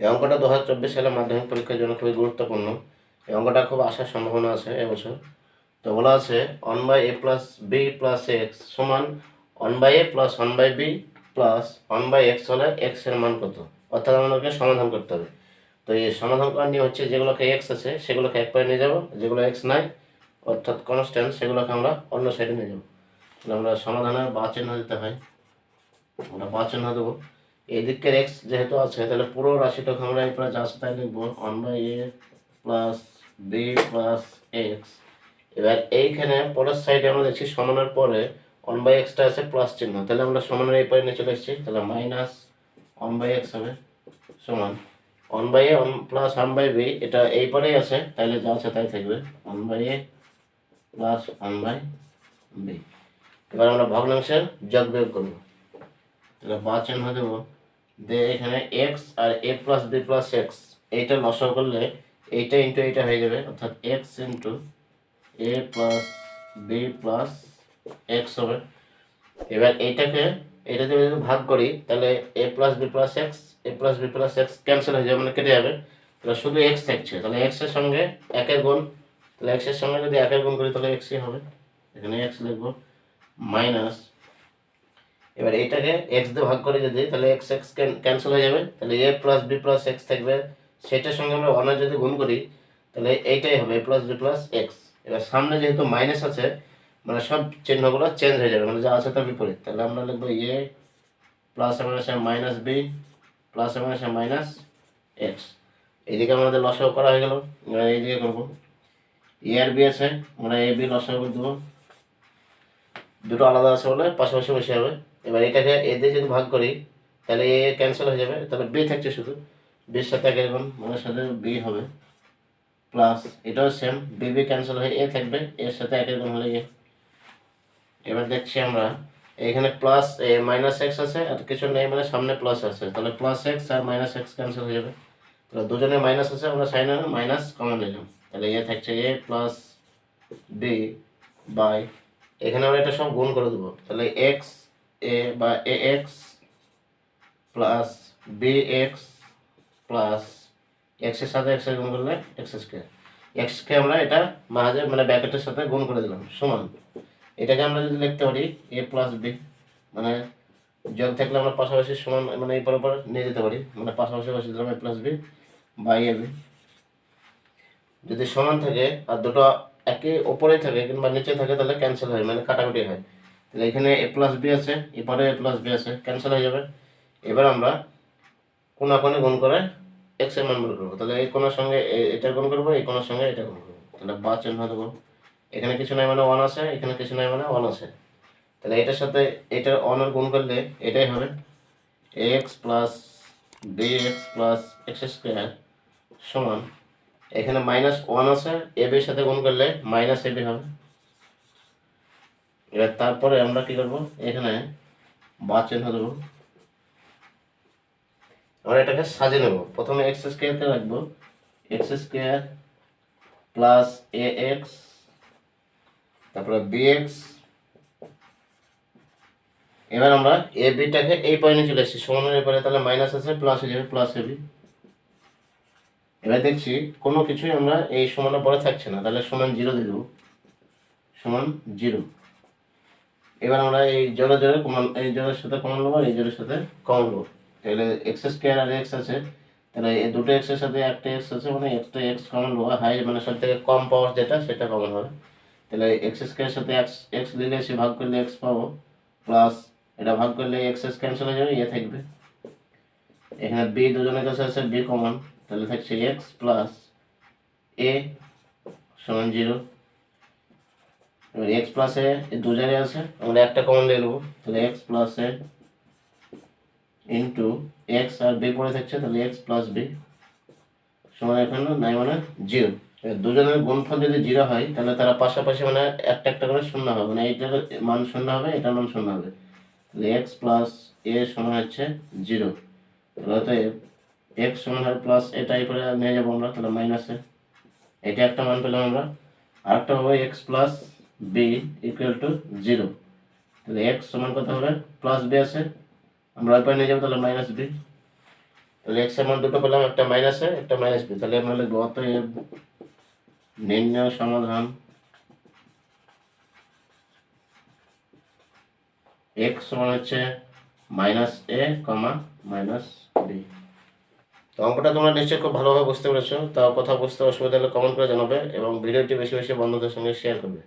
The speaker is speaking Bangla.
এই অঙ্কটা দু হাজার চব্বিশ সালে মাধ্যমিক পরীক্ষার জন্য খুবই গুরুত্বপূর্ণ। এই অঙ্কটা খুব আসার সম্ভাবনা আছে এবছর তো বলা আছে one by A plus B plus X সমান one by A plus one by B plus one by X হলে এক্সের মান কত? অর্থাৎ আমাদেরকে সমাধান করতে হবে। তো এই সমাধান করার নিয়ে হচ্ছে, যেগুলোকে এক্স আছে, সেগুলোকে এক পায়ে নিয়ে যাব। যেগুলো এক্স নাই, অর্থাৎ কনস্ট্যান্ট সেগুলোকে আমরা অন্য সাইডে নিয়ে যাব। আমরা সমাধানের বা চিহ্ন দিতে হয়। আমরা বা চিহ্ন দেবো। এই দিকের এক্স যেহেতু আছে, তাহলে পুরো রাশিটাকে আমরা এই প্লাস আছে তাই লিখব one by A plus B plus X এবার এইখানে পরের সাইডে আমরা দেখছি সমানের পরে ওয়ান বাই এক্সটা আছে প্লাস চিহ্ন। তাহলে আমরা সমানের এই পরে নিয়ে চলে এসেছি, তাহলে মাইনাস ওয়ান বাই এক্স হবে সমান। One by A one plus one by B এটা এই পরেই আছে তাহলে যা আছে তাই থাকবে। One by A plus one by B এবার আমরা ভগ্নাংশের যোগ বিয়োগ করব। তাহলে বা চিহ্ন দেবো দিয়ে এখানে X R A plus B plus X এইটা লসাও করলে এইটা ইন্টু এইটা হয়ে যাবে। অর্থাৎ X into A plus B plus X হবে। এবার এইটাকে, এটা যদি যদি ভাগ করি, তাহলে A plus B plus X A plus B plus X cancel হয়ে যাবে মানে কেটে যাবে। তাহলে শুধু এক্স থাকছে। তাহলে এক্সের সঙ্গে একের গুণ, তাহলে এক্সের সঙ্গে যদি একের গুণ করি, তাহলে এক্সই হবে। এখানে এক্স লিখব মাইনাস এবার এইটাকে এক্স দিয়ে ভাগ করে যদি তাহলে এক্স এক্স ক্যান্সেল হয়ে যাবে, তাহলে A plus B plus X থাকবে। সেটার সঙ্গে আমরা ওয়ানের যদি গুণ করি, তাহলে এইটাই হবে A plus B plus X এবার সামনে যেহেতু মাইনাস আছে মানে সব চিহ্নগুলো চেঞ্জ হয়ে যাবে মানে যা আছে তার বিপরীত। তাহলে আমরা লিখব এ প্লাস এমন আছে মাইনাস বি প্লাস এমন আছে মাইনাস এক্স এইদিকে আমাদের লসাও করা হয়ে গেল এইদিকে করব। এ আর বি আছে, আমরা এ বি লসাও করে দেবো। দুটো আলাদা আছে বলে পাশাপাশি বসে হবে। এবার এটাকে এ দিয়ে যদি ভাগ করি, তাহলে এ ক্যান্সেল হয়ে যাবে। তাহলে বি থাকছে শুধু। বির সাথে এক এরকম মানে সাথে বি হবে। প্লাস এটাও সেম বি বি ক্যান্সেল হয়ে এ থাকবে। এর সাথে এক এরকম হলে এ এবার দেখছি আমরা, এখানে প্লাস এ মাইনাস এক্স আছে আর কিছু নেই মানে সামনে প্লাস আছে। তাহলে প্লাস এক্স আর মাইনাস এক্স ক্যান্সেল হয়ে যাবে। তাহলে দুজনে মাইনাস আছে, আমরা সাইনে মাইনাস কমন নিলাম। তাহলে এ থাকছে এ প্লাস বি বাই এখানে আমরা এটা সব গুণ করে দেবো। তাহলে এক্স এ বা A X plus B X plus এক্সের সাথে এক্সের গুণ করলে এক্স স্কোয়ার এক্সকে আমরা এটা মাঝে মানে ব্যাকেটের সাথে গুণ করে দিলাম, সমান। এটাকে আমরা যদি লিখতে পারি এ প্লাস বি মানে যোগ থাকলে আমরা পাশাপাশি সমান মানে এই পর নিয়ে যেতে পারি মানে পাশাপাশি বসে দিলাম A plus B by A B যদি সমান থাকে আর দুটো একে ওপরে থাকে কিংবা নিচে থাকে তাহলে ক্যান্সেল হয় মানে কাটাকুটি হয়। তাহলে এখানে এ প্লাস বি আছে এপারে এ প্লাস বি আছে ক্যান্সেল হয়ে যাবে। এবার আমরা কোনা কোণে গুণ করে এক্সের মান বের করব। তাহলে এই কোণের সঙ্গে এটা গুণ করব, এই কোণের সঙ্গে এটা গুণ করব। তাহলে বা চিহ্ন দেবো। এখানে কিছু নাই মানে ওয়ান আছে, এখানে কিছু নাই মানে ওয়ান আছে। তাহলে এটার সাথে এটার ওয়ানের গুণ করলে এটাই হবে X plus B X plus X square সমান। এখানে মাইনাস ওয়ান আছে এ বির সাথে গুণ করলে মাইনাস এ বি হবে। এবার তারপরে আমরা কি করব? এখানে বা চিহ্ন আমরা এটাকে সাজিয়ে নেব। প্রথমে এক্স স্কোয়ারকে রাখব। X square plus A X তারপরে বি এক্স এবার আমরা এ বিটাকে এই পয়েন্টে চলে এসেছি সমানের এবারে তাহলে মাইনাস আছে প্লাস হয়ে যাবে প্লাস এ বি এবার দেখছি কোনো কিছুই আমরা এই সমানের পরে থাকছে না। তাহলে সমান জিরো দিয়ে দেবো। সমান জিরো এবার আমরা এই জোরে জোরে কমান, এই জোরের সাথে কমন নেব, এই জোরের সাথে কমন নেব। তাহলে এক্স স্কোয়ার আর এক্স আছে, তাহলে এই দুটো এক্সের সাথে একটা এক্স আছে মানে একটা এক্স কমন নেব হাই মানে সব থেকে কম পাওয়ার যেটা, সেটা কমন হবে। তাহলে এক্স স্কোয়ারের সাথে এক্স এক্স দিলে সে ভাগ করলে এক্স পাবো প্লাস এটা ভাগ করলে এক্স এক্স ক্যান্সেল হয়ে যাবে ইয়ে থাকবে। এখানে বি দুজনের কাছে আছে বি কমন তাহলে থাকছে এক্স প্লাস এ সমান জিরো এবার এক্স প্লাস এ দু জায়গায় আছে, আমরা একটা কমন নিয়ে নেব। তাহলে X plus A into X R B পড়ে থাকছে, তাহলে এক্স প্লাস বি সমান এখানে নাই মানে জিরো দুজনের গুণফল যদি জিরো হয়, তাহলে তারা পাশাপাশি মানে একটা একটা করে শূন্য হবে। মানে এইটার মান শূন্য হবে, এটার মান শূন্য হবে। তাহলে এক্স প্লাস এ সমান হচ্ছে জিরো তাহলে এক্স সমান হয় প্লাস এটা করে নিয়ে যাব আমরা, তাহলে মাইনাসে এটা একটা মান পেলাম আমরা। আরেকটা হবে X plus B equal to zero তাহলে এক্স সমান কত হবে? প্লাস বি আছে। আমরা ওই নিয়ে যাব, তাহলে মাইনাস বি তাহলে এক্সের দুটো পেলাম, একটা মাইনাসে একটা মাইনাস বি তাহলে আমরা লিখব, অতএব নির্ণয় সমাধান এক্স সমান হচ্ছে minus A comma minus B তো অঙ্কটা তোমরা নিশ্চয়ই খুব ভালোভাবে বুঝতে পেরেছ। তাও কথা বুঝতে অসুবিধা হলে কমেন্ট করে জানাবে এবং ভিডিওটি বেশি বেশি বন্ধুদের সঙ্গে শেয়ার করবে।